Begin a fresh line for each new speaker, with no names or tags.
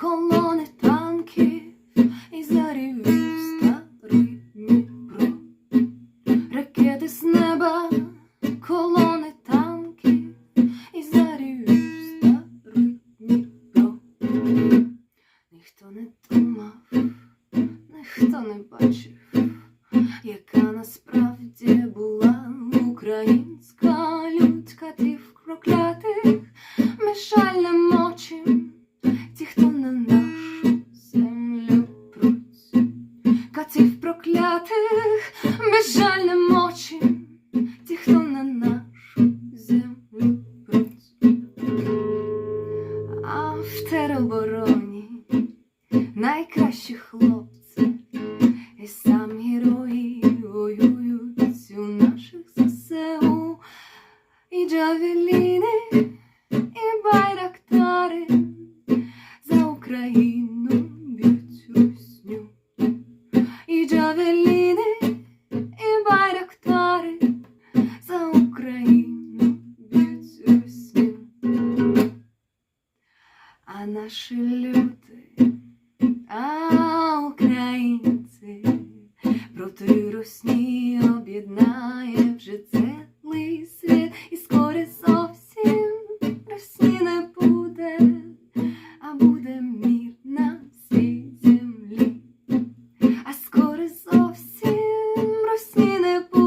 колони танків і зарівів старий Дніпро. Ракети з неба, колони танків і зарівів старий Дніпро. Ніхто не думав, ніхто не бачив, яка насправді була українська лють катів проклятих, Катів проклятих, ми жаль не ті, хто на нашу землю пруть. А в теробороні найкращі хлопці, і сам герої воюють у наших ЗСУ. І джавеліни, і байрактари А наші люди, а українці, проти русні об'єднає вже цілий світ, і скоро зовсім русні не буде, а буде мір на всій землі, а скоро зовсім русні не буде.